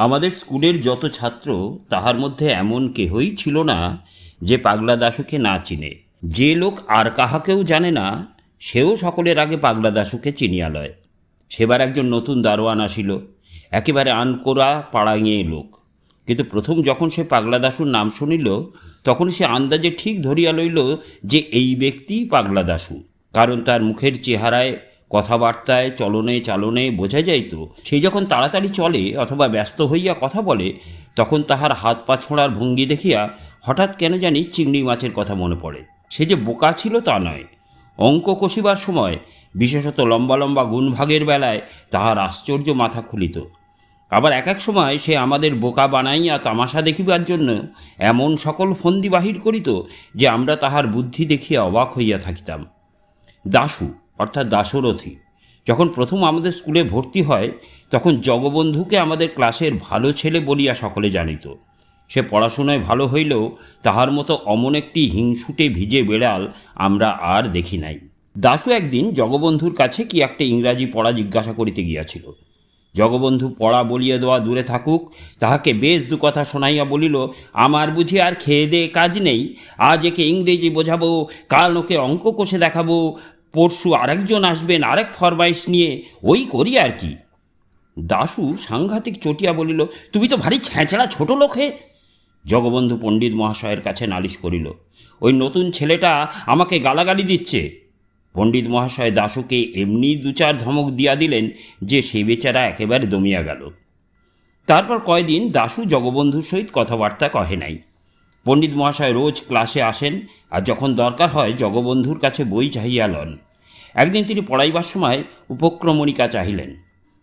আমাদের স্কুলের যত ছাত্র, তাহার মধ্যে এমন কেহই ছিল না যে পাগলা দাশুকে না চিনে। যে লোক আর কাহাকেও জানে না, সেও সকলের আগে পাগলা দাশুকে চিনিয়া লয়। সেবার একজন নতুন দারোয়ান আসিল, একেবারে আনকোরা পাড়াঙিয়ে লোক। কিন্তু প্রথম যখন সে পাগলা দাশুর নাম শুনিল, তখন সে আন্দাজে ঠিক ধরিয়া লইল যে এই ব্যক্তিই পাগলা দাশু, কারণ তার মুখের চেহারায় কথাবার্তায় চলনে চালনে বোঝা যাইত সে যখন তাড়াতাড়ি চলে অথবা ব্যস্ত হইয়া কথা বলে, তখন তাহার হাত পা ছোঁড়ার ভঙ্গি দেখিয়া হঠাৎ কেন জানি চিংড়ি মাছের কথা মনে পড়ে। সে যে বোকা ছিল তা নয়। অঙ্ক কষিবার সময়, বিশেষত লম্বা লম্বা গুণভাগের বেলায় তাহার আশ্চর্য মাথা খুলিত। আবার এক এক সময় সে আমাদের বোকা বানাইয়া তামাশা দেখিবার জন্য এমন সকল ফন্দি বাহির করিত যে আমরা তাহার বুদ্ধি দেখিয়া অবাক হইয়া থাকিতাম। দাশু অর্থাৎ দাশরথী। যখন প্রথম আমাদের স্কুলে ভর্তি হয়, তখন জগবন্ধুকে আমাদের ক্লাসের ভালো ছেলে বলিয়া সকলে জানিত। সে পড়াশোনায় ভালো হইলেও তাহার মতো অমন একটি হিংসুটে ভিজে বেড়াল আমরা আর দেখি নাই। দাশু একদিন জগবন্ধুর কাছে কি একটা ইংরাজি পড়া জিজ্ঞাসা করিতে গিয়াছিল। জগবন্ধু পড়া বলিয়া দেওয়া দূরে থাকুক, তাহাকে বেশ দু কথা শোনাইয়া বলিল, আমার বুঝি আর খেয়ে দে কাজ নেই, আজ একে ইংরেজি বোঝাবো, কাল ওকে অঙ্ক কষে দেখাবো পরশু আরেকজন আসবেন, আরেক ফরমাইশ নিয়ে। ওই করি আর কি। দাশু সাংঘাতিক চটিয়া বলিল, তুমি তো ভারী ছ্যাঁচড়া ছোট লোক হে। জগবন্ধু পণ্ডিত মহাশয়ের কাছে নালিশ করিল, ওই নতুন ছেলেটা আমাকে গালাগালি দিচ্ছে। পণ্ডিত মহাশয় দাশুকে এমনি দু চার ধমক দিয়া দিলেন যে সে বেচারা একেবারে দমিয়া গেল। তারপর কয়দিন দাশু জগবন্ধুর সহিত কথাবার্তা কহে নাই। পণ্ডিত মহাশয় রোজ ক্লাসে আসেন আর যখন দরকার হয় জগবন্ধুর কাছে বই চাহিয়া লন। একদিন তিনি পড়াইবার সময় উপক্রমণিকা চাহিলেন।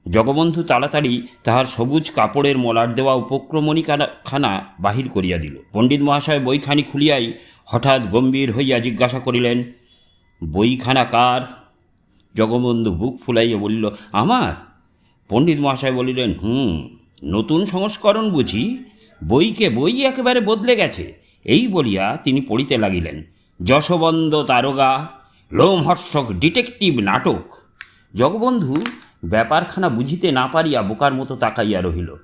জগবন্ধু তাড়াতাড়ি তাহার সবুজ কাপড়ের মলার দেওয়া উপক্রমণিকা খানা বাহির করিয়া দিল। পণ্ডিত মহাশয় বইখানি খুলিয়াই হঠাৎ গম্ভীর হইয়া জিজ্ঞাসা করিলেন, বইখানা কার? জগবন্ধু বুক ফুলাইয়া বলিল, আমার? পণ্ডিত মহাশয় বলিলেন, হুম, নতুন সংস্করণ বুঝি? বইকে বই একেবারে বদলে গেছে। এই বলিয়া তিনি পড়িতে লাগিলেন। যশবন্দ তারগা লোমহর্ষক ডিটেকটিভ নাটক। জগবন্ধু ব্যাপারখানা বুঝিতে না পারিয়া বোকার মতো তাকাইয়া রহিল।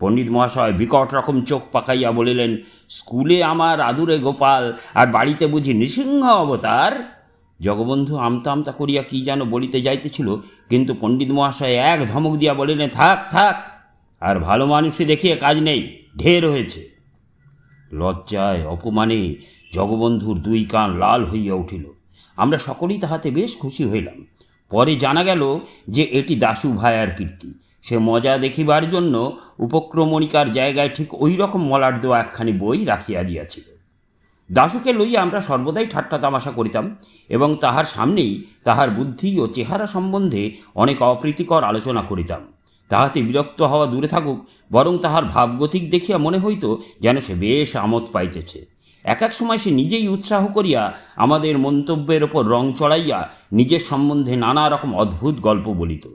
পণ্ডিত মহাশয় বিকট রকম চোখ পাকাইয়া বলিলেন, স্কুলে আমার আদুরে গোপাল, আর বাড়িতে বুঝি নৃসিংহ অবতার? জগবন্ধু আমতা আমতা করিয়া কি যেন বলিতে যাইতেছিল, কিন্তু পণ্ডিত মহাশয় এক ধমক দিয়া বলিলেন, থাক থাক, আর ভালো মানুষে দেখিয়ে কাজ নেই। ঢের হয়েছে। লজ্জায় অপমানে জগবন্ধুর দুই কান লাল হইয়া উঠিল। আমরা সকলেই তাহাতে বেশ খুশি হইলাম। পরে জানা গেল যে এটি দাশু ভায়ার কীর্তি। সে মজা দেখিবার জন্য উপক্রমণিকার জায়গায় ঠিক ওই রকম মলাট দেওয়া একখানি বই রাখিয়া দিয়াছিল। দাশুকে লইয়া আমরা সর্বদাই ঠাট্টা তামাশা করিতাম এবং তাহার সামনেই তাহার বুদ্ধি ও চেহারা সম্বন্ধে অনেক অপ্রীতিকর আলোচনা করিতাম। তাহাতে বিরক্ত হওয়া দূরে থাকুক, বরং তাহার ভাবগতিক দেখিয়া মনে হইত যেন সে বেশ আমোদ পাইতেছে। এক এক সময় সে নিজেই উৎসাহ করিয়া আমাদের মন্তব্যের ওপর রং চড়াইয়া নিজের সম্বন্ধে নানা রকম অদ্ভুত গল্প বলিত।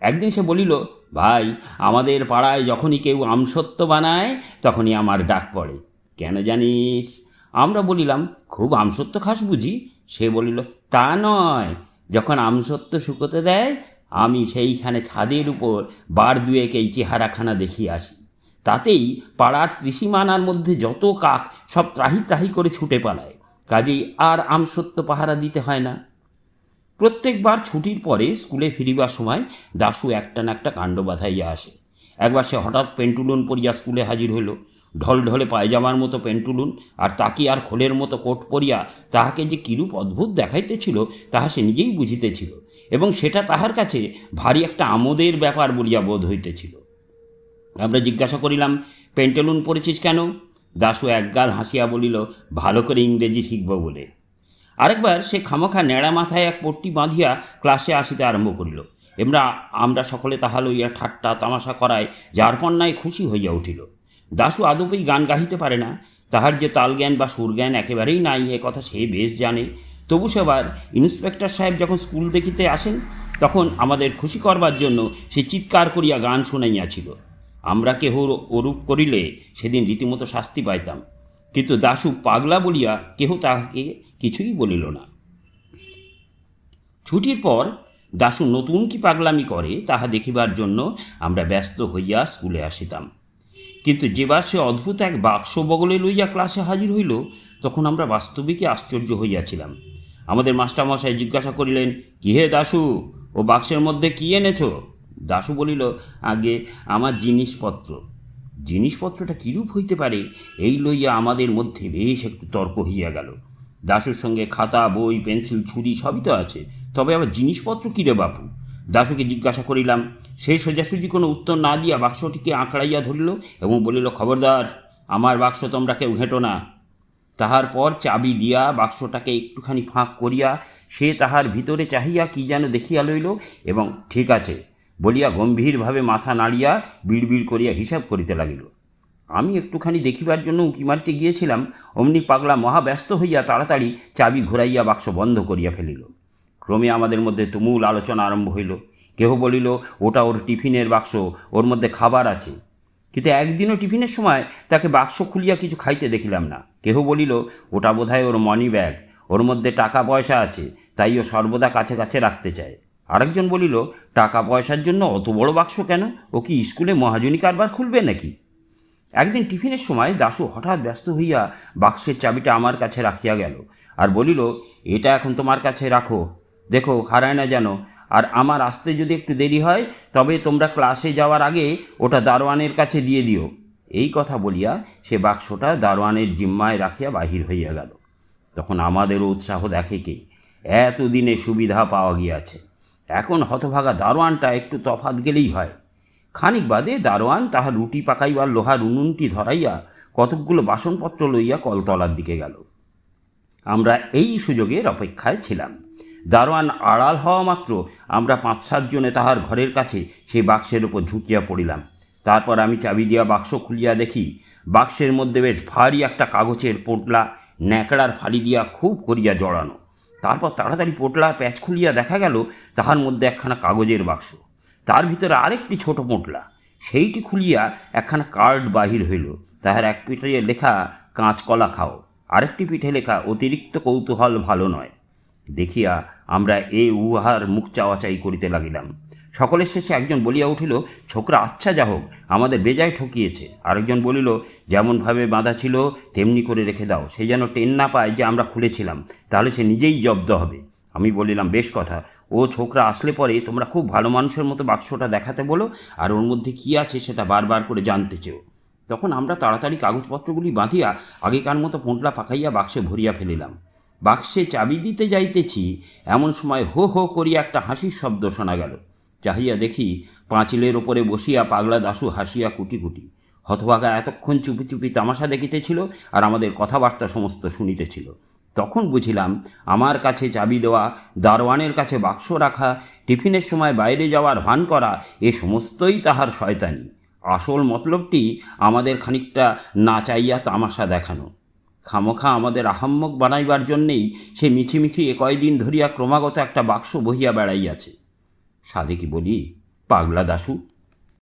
একদিন সে বলিল, ভাই, আমাদের পাড়ায় যখনই কেউ আমসত্ব বানায়, তখনই আমার ডাক পড়ে। কেন জানিস? আমরা বলিলাম, খুব আমসত্ব খাস বুঝি? সে বলিল, তা নয়। যখন আমসত্ব শুকোতে দেয় আমি সেইখানে ছাদের উপর বার দুয়েক এই চেহারাখানা দেখিয়ে আসি। তাতেই পাড়ার ত্রিসীমানার মধ্যে যত কাক সব ত্রাহি ত্রাহি করে ছুটে পালায়। কাজেই আর আমসত্ব পাহারা দিতে হয় না। প্রত্যেকবার ছুটির পরে স্কুলে ফিরিবার সময় দাশু একটা না একটা কাণ্ড বাঁধাইয়া আসে। একবার সে হঠাৎ পেন্টুলুন পরিয়া স্কুলে হাজির হইল। ঢল ঢলে পায়জামার মতো পেন্টুলুন আর তাকে আর খোলের মতো কোট পরিয়া তাহাকে যে কিরূপ অদ্ভুত দেখাইতেছিল, তাহা সে নিজেই বুঝিতেছিল। এবং সেটা তাহার কাছে ভারী একটা আমোদের ব্যাপার বলিয়া বোধ হইতেছিল। আমরা জিজ্ঞাসা করিলাম, পেন্টেলুন পড়েছিস কেন? দাশু একগাল হাসিয়া বলিল, ভালো করে ইংরেজি শিখব বলে। আরেকবার সে খামাখা ন্যাড়া মাথায় এক পট্টি বাঁধিয়া ক্লাসে আসিতে আরম্ভ করিল। এমরা, আমরা সকলে তাহা লইয়া ঠাট্টা তামাশা করায় যার পণ্যায় খুশি হইয়া উঠিল। দাশু আদপেই গান গাহিতে পারে না। তাহার যে তালজ্ঞান বা সুরজ্ঞান একেবারেই নাই, এ কথা সে বেশ জানে। তবু সেবার ইন্সপেক্টর সাহেব যখন স্কুল দেখিতে আসেন, তখন আমাদের খুশি করবার জন্য সে চিৎকার করিয়া গান শুনাইয়াছিল। আমরা কেহ ওরূপ করিলে সেদিন রীতিমতো শাস্তি পাইতাম। কিন্তু দাশু পাগলা বলিয়া কেহ তাহাকে কিছুই বলিল না। ছুটির পর দাশু নতুন কি পাগলামি করে, তাহা দেখিবার জন্য আমরা ব্যস্ত হইয়া স্কুলে আসিতাম। কিন্তু যেবার সে অদ্ভুত এক বাক্স বগলে লইয়া ক্লাসে হাজির হইল, তখন আমরা বাস্তবিকই আশ্চর্য হইয়াছিলাম। আমাদের মাস্টারমশাই জিজ্ঞাসা করিলেন, কি হে দাশু ও বাক্সের মধ্যে কি এনেছ? দাশু বলিল, আগে আমার জিনিসপত্র। জিনিসপত্রটা কিরূপ হইতে পারে? এই লইয়া আমাদের মধ্যে বেশ একটু তর্ক হইয়া গেল। দাশুর সঙ্গে খাতা, বই, পেন্সিল, ছুরি সবই তো আছে। তবে আবার জিনিসপত্র কী রে বাপু? দাশুকে জিজ্ঞাসা করিলাম, সে সোজাসুজি কোনো উত্তর না দিয়া বাক্সটিকে আঁকড়াইয়া ধরিল? এবং বলিল, খবরদার, আমার বাক্স তোমরা কেউ ঘেঁটো না। তাহার পর চাবি দিয়া বাক্সটাকে একটুখানি ফাঁক করিয়া সে তাহার ভিতরে চাহিয়া কি যেন দেখিয়া লইল এবং ঠিক আছে বলিয়া গম্ভীরভাবে মাথা নাড়িয়া বিড়বিড় করিয়া হিসাব করিতে লাগিল। আমি একটুখানি দেখিবার জন্য উঁকি মারিতে গিয়েছিলাম, অমনি পাগলা মহা ব্যস্ত হইয়া তাড়াতাড়ি চাবি ঘুরাইয়া বাক্স বন্ধ করিয়া ফেলিল। ক্রমে আমাদের মধ্যে তুমুল আলোচনা আরম্ভ হইল। কেহ বলিল, ওটা ওর টিফিনের বাক্স, ওর মধ্যে খাবার আছে। কিন্তু একদিনও টিফিনের সময় তাকে বাক্স খুলিয়া কিছু খাইতে দেখিলাম না। কেহ বলিল, ওটা বোধহয় ওর মানি ব্যাগ ওর মধ্যে টাকা পয়সা আছে, তাই ও সর্বদা কাছে কাছে রাখতে চায়। আরেকজন বলিল টাকা পয়সার জন্য অত বড় বাক্স কেন? ও কি স্কুলে মহাজনী কারবার খুলবে নাকি? একদিন টিফিনের সময় দাশু হঠাৎ ব্যস্ত হইয়া বাক্সের চাবিটা আমার কাছে রাখিয়া গেল আর বলিল, এটা এখন তোমার কাছে রাখো। দেখো, হারায় না যেন। আর আমার আসতে যদি একটু দেরি হয়, তবে তোমরা ক্লাসে যাওয়ার আগে ওটা দারোয়ানের কাছে দিয়ে দিও। এই কথা বলিয়া সে বাক্সটা দারোয়ানের জিম্মায় রাখিয়া বাহির হইয়া গেল। তখন আমাদেরও উৎসাহ দেখে কে? এতদিনে সুবিধা পাওয়া গিয়াছে। এখন হতভাগা দারোয়ানটা একটু তফাত গেলেই হয়। খানিক বাদে দারোয়ান তাহার রুটি পাকাইবার লোহার উনুনটি ধরাইয়া কতকগুলো বাসনপত্র লইয়া কলতলার দিকে গেল। আমরা এই সুযোগের অপেক্ষায় ছিলাম। দারোয়ান আড়াল হওয়া মাত্র আমরা পাঁচ সাতজনে তাহার ঘরের কাছে সেই বাক্সের উপর ঝুঁকিয়া পড়িলাম। তারপর আমি চাবি দিয়া বাক্স খুলিয়া দেখি, বাক্সের মধ্যে বেশ ভারী একটা কাগজের পোটলা, ন্যাকড়ার ফালি দিয়া খুব করিয়া জড়ানো। তারপর তাড়াতাড়ি পোটলার প্যাচ খুলিয়া দেখা গেল তাহার মধ্যে একখানা কাগজের বাক্স। তার ভিতরে আরেকটি ছোট পোটলা। সেইটি খুলিয়া একখানা কার্ড বাহির হইল। তাহার এক পিঠে লেখা, কাঁচকলা খাও। আরেকটি পিঠে লেখা, অতিরিক্ত কৌতূহল ভালো নয়। দেখিয়া আমরা এ উহার মুখ চাওয়াচাই করিতে লাগিলাম। সকলের শেষে একজন বলিয়া উঠিল, ছোকরা আচ্ছা যা হোক, আমাদের বেজায় ঠকিয়েছে। আরেকজন বলিল, যেমনভাবে বাঁধা ছিল, তেমনি করে রেখে দাও। সে যেন টেন না পায় যে আমরা খুলেছিলাম, তাহলে সে নিজেই জব্দ হবে। আমি বলিলাম, বেশ কথা। ও ছোকরা আসলে পরে তোমরা খুব ভালো মানুষের মতো বাক্সটা দেখাতে বলো, আর ওর মধ্যে কী আছে সেটা বারবার করে জানতে চেও। তখন আমরা তাড়াতাড়ি কাগজপত্রগুলি বাঁধিয়া আগেকার মতো পোঁটলা পাকাইয়া বাক্সে ভরিয়া ফেলিলাম। বাক্সে চাবি দিতে যাইতেছি, এমন সময় হো হো করিয়া একটা হাসির শব্দ শোনা গেল। চাহিয়া দেখি পাঁচিলের ওপরে বসিয়া পাগলা দাশু হাসিয়া কুটি কুটি। হতভাগা এতক্ষণ চুপি চুপি তামাশা দেখিতেছিল আর আমাদের কথাবার্তা সমস্ত শুনিতেছিল। তখন বুঝিলাম, আমার কাছে চাবি দেওয়া, দারোয়ানের কাছে বাক্স রাখা, টিফিনের সময় বাইরে যাওয়ার ভান করা, এ সমস্তই তাহার শয়তানি। আসল মতলবটি আমাদের খানিকটা না চাইয়া তামাশা দেখানো। খামোখা আমাদের আহাম্মক বানাইবার জন্যেই সে মিছিমিছি এ কয়দিন ধরিয়া ক্রমাগত একটা বাক্স বহিয়া বেড়াইয়াছে। সাদে কি বলি? পাগলা দাশু